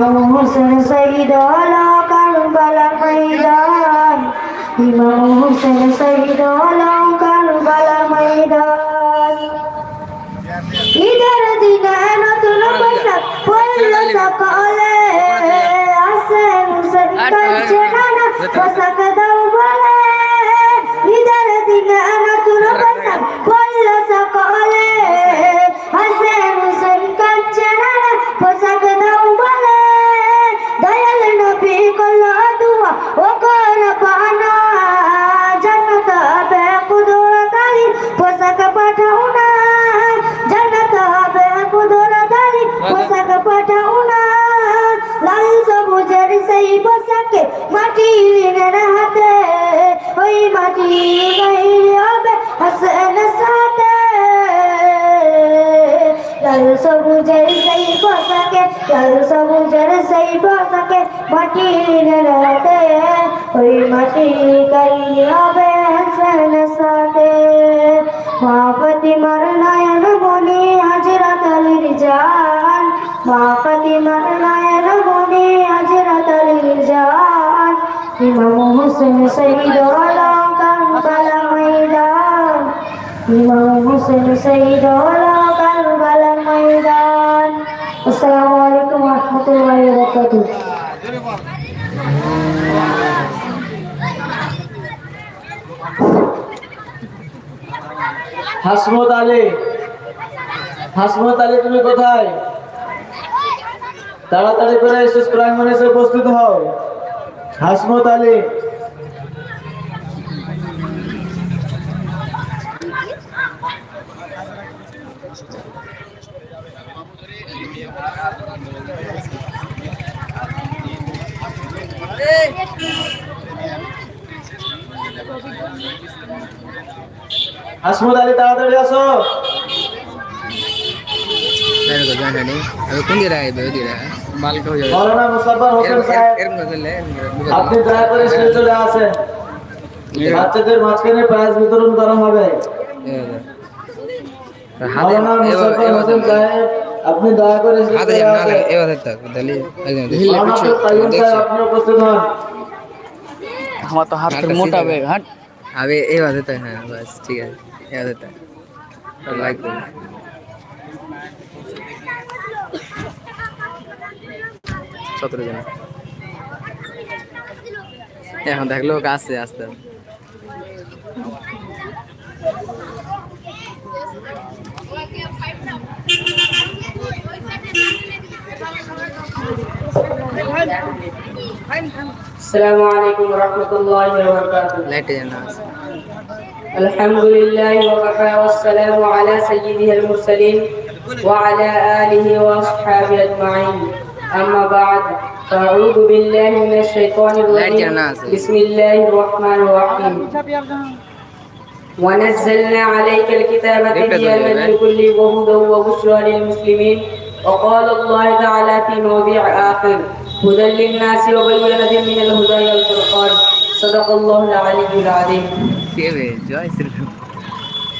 হোসেন শহীদ হলো কারবালা ময়দান। ইমাম হোসেন শহীদ হলো কারবালা ময়দান। ঈদের দিনে নতুন পোশাক পরল সকালে আসেন। হোসেন কাঁদছে নানা পোশাক পোশাকে মাটি ঋণের হাতে ওই মাটি গাইলে হবে হাসেন সাথে লাল সবুজের সেই পোশাকে লাল সবুজের সেই পোশাকে মাটি ঋণের হাতে ওই মাটি গাইলে হবে হাসেন সাথে মা ফতিমার নয়ন মনি হাজরত আলীর জান মা ফতিমার নয়ন ইমাম হোসেন শহীদ কারবালা ময়দান ইমাম হোসেন শহীদ কারবালা ময়দান আসসালামু আলাইকুম ওয়া হাসমত আলী। হাসমত আলী, তুমি কোথায়? তাড়াতাড়ি করে এসে প্রাঙ্গনে এসে উপস্থিত হও। হাসমত আলী। হাসমত আলী তাড়াতাড়ি আসো। কোন দিরা কোন দিরা আপনি দয়া করে স্টেজে চলে আসেন। বাচ্চাদের মাঝখানে প্রাইজ বিতরণ করা হবে। আপনি দয়া করে স্টেজে আমার মোটা বেগ হাট। আবে তাই হ্যাঁ বাস ঠিক আছে। সতেরো জন এখন দেখ লোক আসছে আসতে السلام عليكم ورحمة الله وبركاته লাইটে যেন আসে الحمد لله وكفى والسلام على سيده المرسلين وعلى آله وأصحابه أجمعين أما بعد فأعوذ بالله من الشيطان الرجيم. بسم الله الرحمن الرحيم. ونزلنا عليك الكتاب تبيانا لكل وهدى وبشرى للمسلمين. وقال الله تعالى في موضع آخر هدى للناس وبينة من الهدى والفرقان. صدق الله العلي العظيم.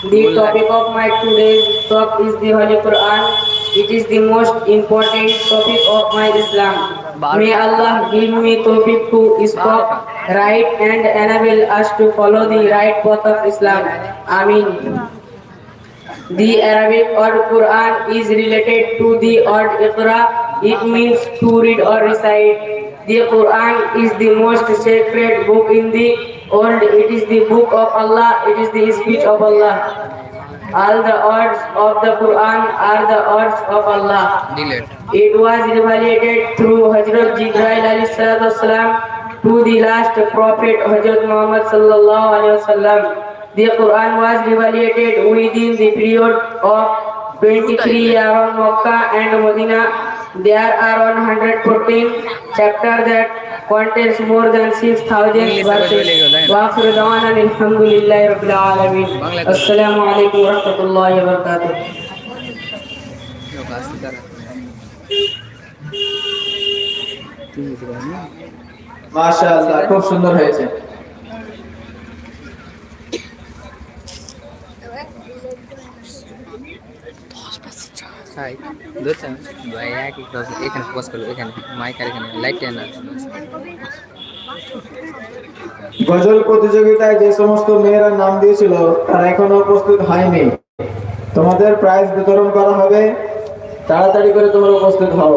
The topic of my today's talk is the Holy Quran. It is the most important topic of my Islam. May Allah give me tawfiq to speak right and enable us to follow the right path of Islam. Amin. The Arabic word Quran is related to the word Iqra. It means to read or recite. The Quran is the most sacred book in the world. It is the book of Allah. It is the speech of Allah. All the words of the Quran are the words of Allah. It was revelated through Hazrat Jibreel salam to the last prophet Hazrat Muhammad sallallahu. The Quran was revelated within the period of 23 years of Makkah and Medina. There are 114 chapters that contains more than 6,000 verses. وآخر دعوانا الحمد لله رب العالمين. السلام عليكم ورحمة الله وبركاته. লোক আসছে তারা মাশাআল্লাহ খুব সুন্দর হয়েছে গজল প্রতিযোগিতায় যে সমস্ত মেয়েরা নাম দিয়েছিল, তারা এখনও উপস্থিত হয়নি। তোমাদের প্রাইজ বিতরণ করা হবে। তাড়াতাড়ি করে তোমরা উপস্থিত হও।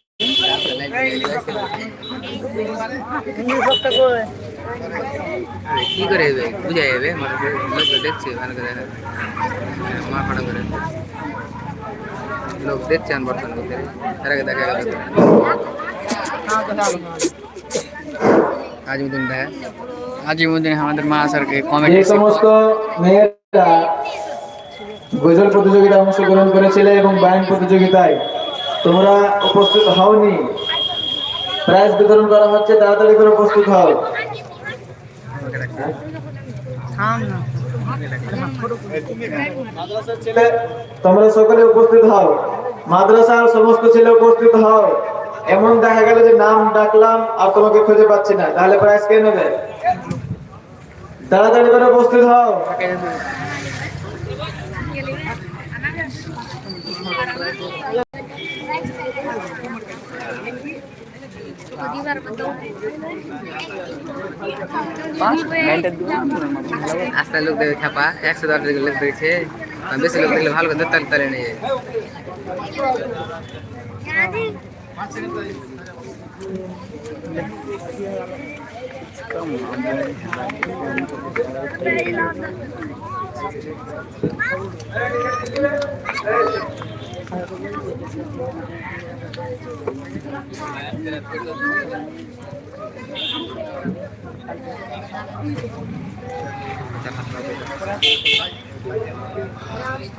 কি করে যাবে বুঝা যাবে মানে লোক দেখছে ভালো করে মা ফাটা করে লোক দেখছেন বর্তমান লোক এর আগে দেখা গেল আজিমুদ্দিন দেখা আজিমুদ্দিন আমাদের মা স্যারকে যে কমেডি সমস্ত মেয়েরা গজল প্রতিযোগিতায় অংশগ্রহণ করেছিলে এবং গায়ন প্রতিযোগিতায় তোমরা উপস্থিত হওনি প্রাইজ বিতরণ করা হচ্ছে, তাড়াতাড়ি করে উপস্থিত হও। তোমরা সকলে উপস্থিত হও। মাদ্রাসার সমস্ত ছেলে উপস্থিত হও। এমন দেখা গেল যে নাম ডাকলাম আর তোমাকে খুঁজে পাচ্ছি না। তাহলে প্রাইজ কে নেবে? তাড়াতাড়ি করে উপস্থিত হও। আস্তে লোক দেখবে খাপা একশো দশ লোক দেখছে বেশি লোক দেখলে ভালো করে তালে তালে নিয়ে কত বলে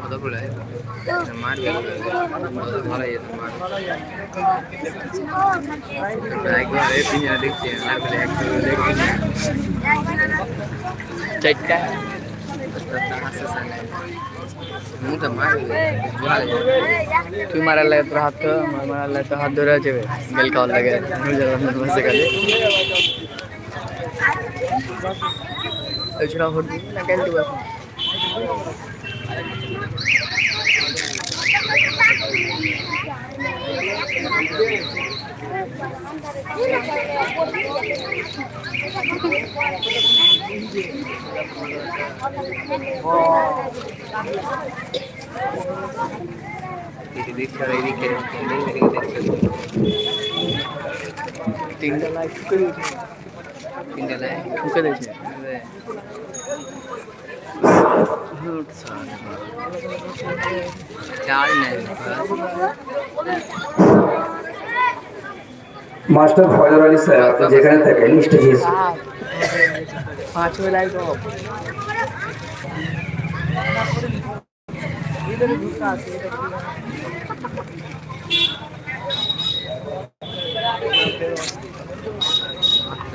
ಮೊದಲು ಮಾಡಿ ಮಾಡಿ ಚಟ್ಟ তুই মারার লাগে তোর হাত তো আমার মারার লাগে তো হাত ধরে যাবে বেল খাওয়ার লাগে নিজের অন্য বসে গেলে এছাড়া ভোট দিবি না কেন দিব এখন তিনটা লাইক তিনটা মাস্টার ফয়জর আলী স্যার আপনি যেখানে থাকেন স্টেজে হয়ে লাইক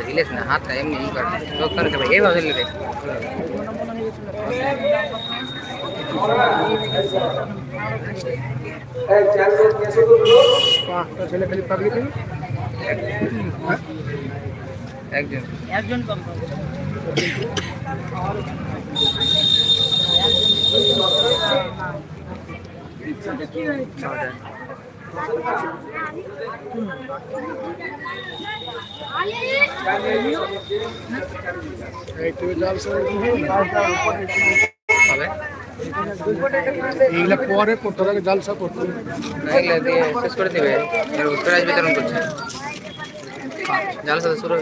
হিলেস না হাতটা এমনি ই করে। লোক করে দেবে এইভাবে ছেলে একজন। একজন কম এইগুলা পরে করতে হবে জালসা করতে হবে। না এগুলো দিয়ে শেষ করে দেবে এর প্রাইজ বিতরণ করছে জাল সাথে শুরু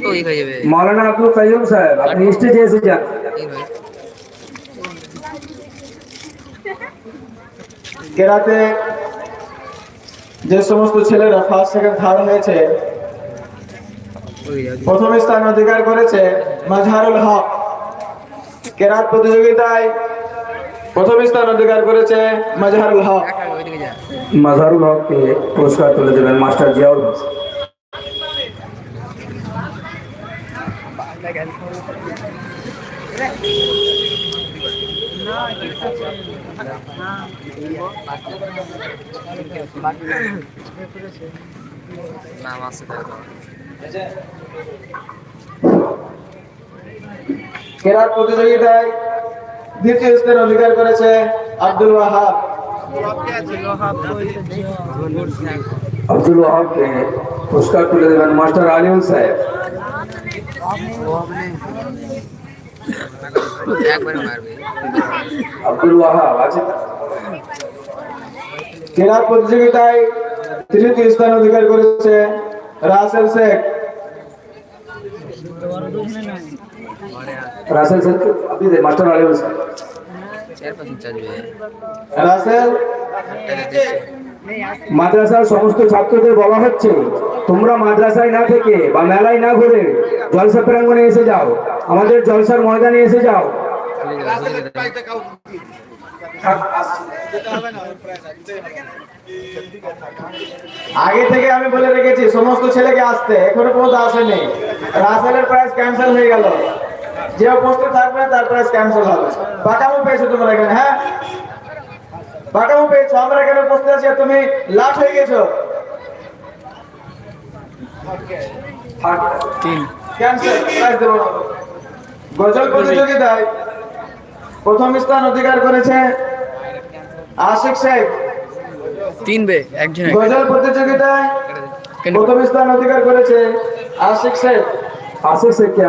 তো ই হয়ে যাবে মৌলানা আব্দুল কাইয়ুম সাহেব আপনি স্টেজে এসে যান ই হয়ে কেরাতে যে সমস্ত ছেলেরা ফার্স্ট সেকেন্ড থার্ড হয়েছে, প্রথম স্থান অধিকার করেছে মাজহারুল হক। কেরাত প্রতিযোগিতায় প্রথম স্থান অধিকার করেছে মাজহারুল হক। যা মাজারুল হককে পুরস্কার তুলে দেবেন মাস্টার জিয়াউল হোসেন। নাম প্রতিযোগিতায় দ্বিতীয় স্থান অধিকার করেছে আব্দুল আব্দুল ওয়াহাবকে পুরস্কার তুলে দেবেন মাস্টার আলিউল সাহেব। একবারে মারবে। আব্দুল ওয়াহাব আছে কেরাত প্রতিযোগিতায় তৃতীয় স্থান অধিকার করেছে রাসেল শেখ। রাসেল আপনি মাস্টার রাসেল মাদ্রাসার সমস্ত ছাত্রদের বলা হচ্ছে তোমরা মাদ্রাসায় না থেকে বা মেলায় না ঘুরে জলসা প্রাঙ্গণে এসে যাও। আমাদের জলসার ময়দানে এসে যাও। আগে থেকে আমি বলে রেখেছি সমস্ত ছেলেকে আসতে। এখনও পর্যন্ত আসেনি। রাসেলের প্রাইস ক্যান্সেল হয়ে গেল। যে উপস্থিত থাকবে তার প্রাইস ক্যান্সেল হবে। বাটামো পেয়েছ তোমরা এখানে হ্যাঁ? বাটামো পেয়েছ আমরা এখানে উপস্থিত আছি তুমি লাট হয়ে গেছো। ক্যান্সেল প্রাইস দেবো। না। গজল প্রতিযোগিতায় প্রথম স্থান অধিকার করেছে আশিক শেখ। তিন বে একজন গজল প্রতিযোগিতায় প্রথম স্থান অধিকার করেছে আশিক শেখ। আশিক শেখকে